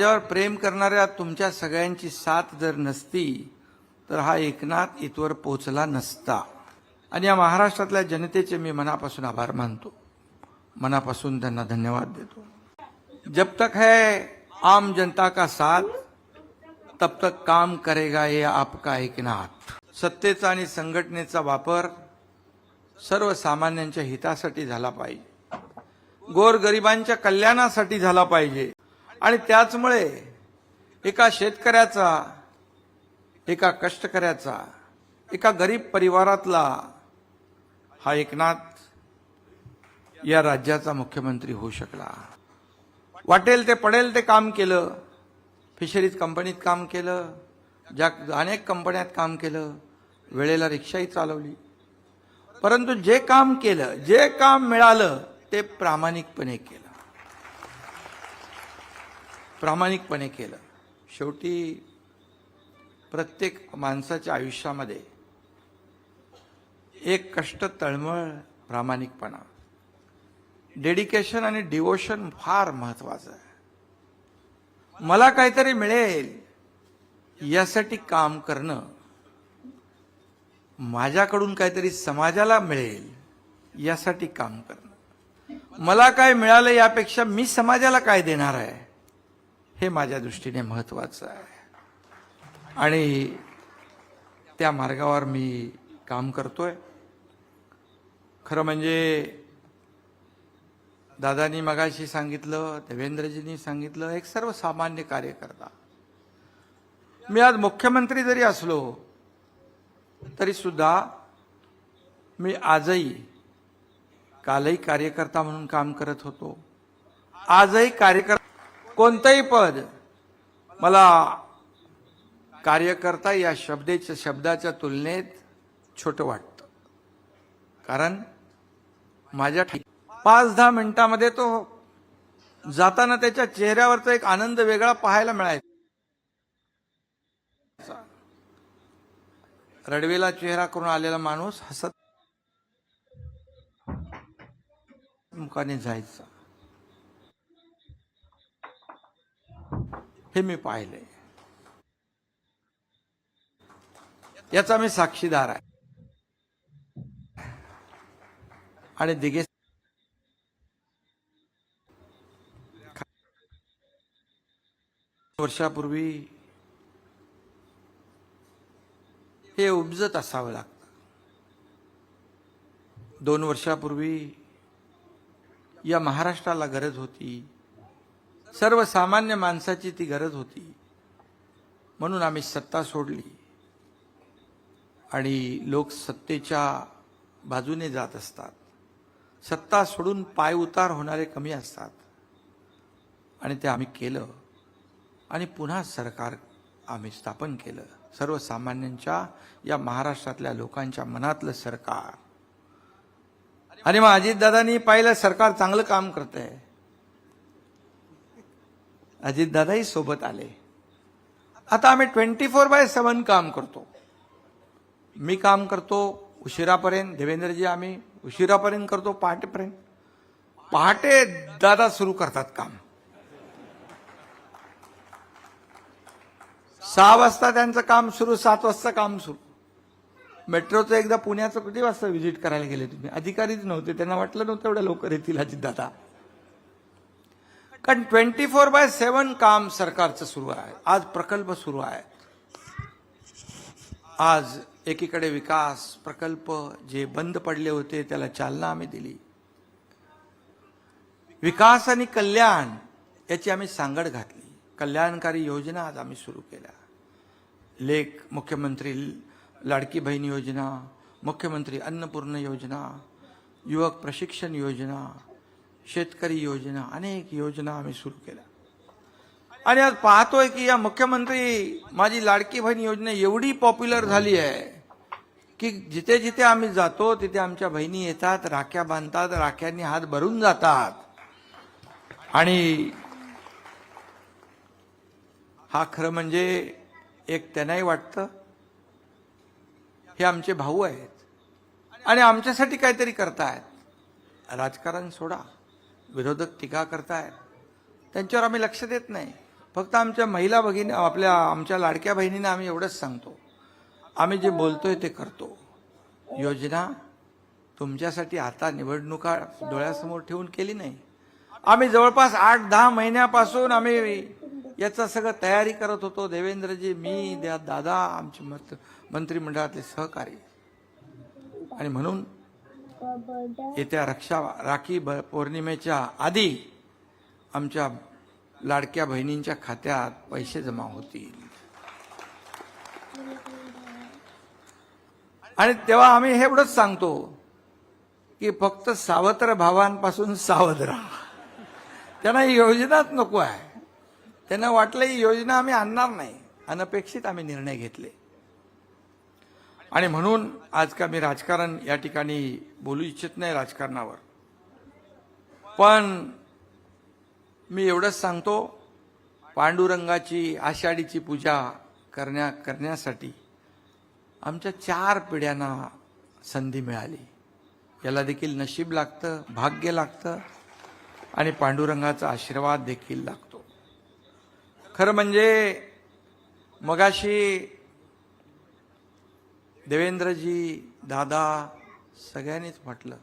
माझ्यावर प्रेम करणाऱ्या तुमच्या सगळ्यांची साथ जर नसती तर हा एकनाथ इथवर पोचला नसता. आणि या महाराष्ट्रातल्या जनतेचे मी मनापासून आभार मानतो. मनापासून त्यांना धन्यवाद देतो. जब तक है आम जनता का साथ तब तक काम करेगा ये आपका एकनाथ. सत्तेचा आणि संघटनेचा वापर सर्वसामान्यांच्या हितासाठी झाला पाहिजे. गोरगरिबांच्या कल्याणासाठी झाला पाहिजे. आणि त्याचमुळे एका शेतकऱ्याचा एका कष्टकऱ्याचा एका गरीब परिवारातला हा एकनाथ या राज्याचा मुख्यमंत्री होऊ शकला. वाटेल ते पडेल ते काम केलं फिशरीज कंपनीत काम केलं ज्या अनेक कंपन्यात काम केलं वेळेला रिक्षाही चालवली. परंतु जे काम केलं जे काम मिळालं ते प्रामाणिकपणे केलं. प्रामाणिकपणे केलं. शेवटी प्रत्येक माणसाच्या आयुष्यामध्ये एक कष्ट तळमळ प्रामाणिकपणा. डेडिकेशन आणि डिवोशन फार महत्वाचं आहे. मला काहीतरी मिळेल यासाठी काम करणं माझ्याकडून काहीतरी समाजाला मिळेल यासाठी काम करणं. मला काय मिळालं यापेक्षा मी समाजाला काय देणार आहे? हे माझ्या दृष्टीने महत्वाचं आहे. आणि त्या मार्गावर मी काम करतोय. खरं म्हणजे दादानी मगाशी सांगितलं देवेंद्रजींनी सांगितलं एक सर्वसामान्य कार्यकर्ता. मी आज मुख्यमंत्री जरी असलो तरी सुद्धा मी आजही कालही कार्यकर्ता म्हणून काम करत होतो. आजही कार्यकर्ता कोणतंही पद मला कार्यकर्ता या शब्देच्या शब्दाच्या तुलनेत छोटं वाटतं. कारण माझ्या पाच दहा मिनिटामध्ये तो जाताना त्याच्या चेहऱ्यावरचा एक आनंद वेगळा पाहायला मिळायचा. रडवेला चेहरा करून आलेला माणूस हसत मुखाने जायचा. हे मी पाहिले. याचा मी साक्षीदार आहे. आणि दिगे वर्षापूर्वी हे उपजत असावं लागतं. दोन वर्षापूर्वी या महाराष्ट्राला गरज होती. सर्वसामान्य माणसाची ती गरज होती. म्हणून आम्ही सत्ता सोडली. आणि लोक सत्तेच्या बाजूने जात असतात. सत्ता सोडून पाय उतार होणारे कमी असतात. आणि ते आम्ही केलं. आणि पुन्हा सरकार आम्ही स्थापन केलं. सर्वसामान्यांच्या या महाराष्ट्रातल्या लोकांच्या मनातलं सरकार. आणि मग अजितदादांनी पाहिलं सरकार चांगलं काम करत आहे अजितदादाही सोबत आले. आता आम्ही ट्वेंटी फोर बाय सेवन काम करतो. मी काम करतो उशिरापर्यंत देवेंद्रजी आम्ही उशिरापर्यंत करतो पहाटेपर्यंत. पहाटे दादा सुरू करतात काम. सहा वाजता त्यांचं काम सुरू सात वाजता काम सुरू. मेट्रोचं एकदा पुण्याचं किती वाजता व्हिजिट करायला गेले तुम्ही? अधिकारीच नव्हते त्यांना वाटलं नव्हतं एवढ्या लवकर येतील अजितदादा. कारण ट्वेंटी फोर बाय सेवन काम सरकारचं सुरू आहे. आज प्रकल्प सुरू आहे. आज एकीकडे विकास प्रकल्प जे बंद पडले होते त्याला चालना आम्ही दिली. विकास आणि कल्याण याची आम्ही सांगड घातली. कल्याणकारी योजना आज आम्ही सुरू केल्या. लेख मुख्यमंत्री लाडकी बहीण योजना मुख्यमंत्री अन्नपूर्ण योजना युवक प्रशिक्षण योजना शेतकरी योजना अनेक योजना आम्ही सुरू केल्या. आणि आज पाहतोय की या मुख्यमंत्री माझी लाडकी बहीण योजना एवढी पॉप्युलर झाली आहे की जिथे जिथे आम्ही जातो तिथे आमच्या बहिणी येतात राख्या बांधतात राख्यांनी हात भरून जातात. आणि हा खरं म्हणजे एक त्यांनाही वाटतं हे आमचे भाऊ आहेत. आणि आमच्यासाठी काहीतरी करतायत. राजकारण सोडा. विरोधक टीका करतायत त्यांच्यावर आम्ही लक्ष देत नाही. फक्त आमच्या महिला भगिनी आपल्या आमच्या लाडक्या बहिणींना आम्ही एवढंच सांगतो. आम्ही जे बोलतोय ते करतो. योजना तुमच्यासाठी आता निवडणुका डोळ्यासमोर ठेवून केली नाही. आम्ही जवळपास आठ दहा महिन्यापासून आम्ही याचा सगळं तयारी करत होतो. देवेंद्रजी मी द्या दादा आमचे मत मंत्रिमंडळातले सहकारी. आणि म्हणून येत्या रक्षा राखी पौर्णिमेच्या आधी आमच्या लाडक्या बहिणींच्या खात्यात पैसे जमा होतील. आणि तेव्हा आम्ही हे एवढंच सांगतो की फक्त सावत्र भावांपासून सावध राहा. त्यांना ही योजनाच नको आहे. त्यांना वाटलं ही योजना आम्ही आणणार नाही. अनपेक्षित आम्ही निर्णय घेतले. आणि म्हणून आज का मी राजकारण या ठिकाणी बोलू इच्छित नाही राजकारणावर. पण मी एवढंच सांगतो पांडुरंगाची आषाढीची पूजा करण्या करण्यासाठी आमच्या चार पिढ्यांना संधी मिळाली. याला देखील नशीब लागतं भाग्य लागतं आणि पांडुरंगाचा आशीर्वाद देखील लागतो. खरं म्हणजे मगाशी देवेंद्रजी दादा सगळ्यांनीच म्हटलं.